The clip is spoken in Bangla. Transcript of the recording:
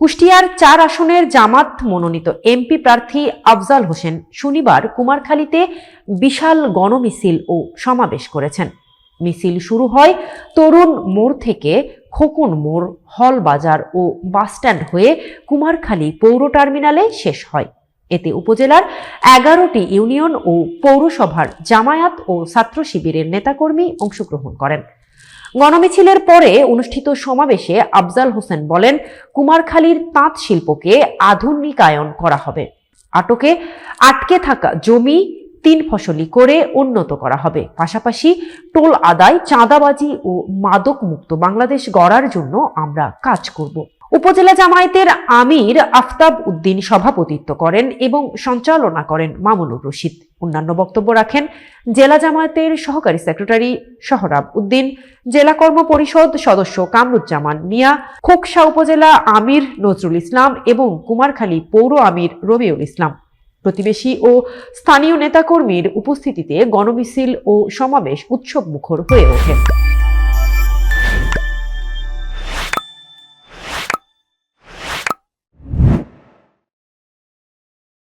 কুষ্টিয়ার চার আসনের জামাত মনোনীত এমপি প্রার্থী আফজাল হোসেন শনিবার কুমারখালীতে বিশাল গণমিছিল ও সমাবেশ করেছেন। মিছিল শুরু হয় তরুণ মোড় থেকে খোকন মোড়, হল বাজার ও বাসস্ট্যান্ড হয়ে কুমারখালী পৌর টার্মিনালে শেষ হয়। এতে উপজেলার এগারোটি ইউনিয়ন ও পৌরসভার জামায়াত ও ছাত্র শিবিরের নেতাকর্মী অংশগ্রহণ করেন। গণমিছিলের পরে অনুষ্ঠিত সমাবেশে আফজাল হোসেন বলেন, কুমারখালীর তাঁত শিল্পকে আধুনিকায়ন করা হবে। আটকে আটকে থাকা জমি, তিন ফসলি করে উন্নত করা হবে। পাশাপাশি টোল আদায়, চাঁদাবাজি ও মাদক মুক্ত বাংলাদেশ গড়ার জন্য আমরা কাজ করব। উপজেলা জামায়াতের আমির আফতাব উদ্দিন সভাপতিত্ব করেন এবং সঞ্চালনা করেন মামুনুর রশিদ। অন্যান্য বক্তব্য রাখেন, জেলা জামায়াতের সহকারী সেক্রেটারি সোহরাব উদ্দিন, জেলা কর্ম পরিষদ সদস্য কামরুজ্জামান মিয়া, খোকসা উপজেলা আমির নজরুল ইসলাম এবং কুমারখালী পৌর আমির রবিউল ইসলাম। প্রতিবেশী ও স্থানীয় নেতাকর্মীর উপস্থিতিতে গণমিছিল ও সমাবেশ উৎসব মুখর হয়ে ওঠে।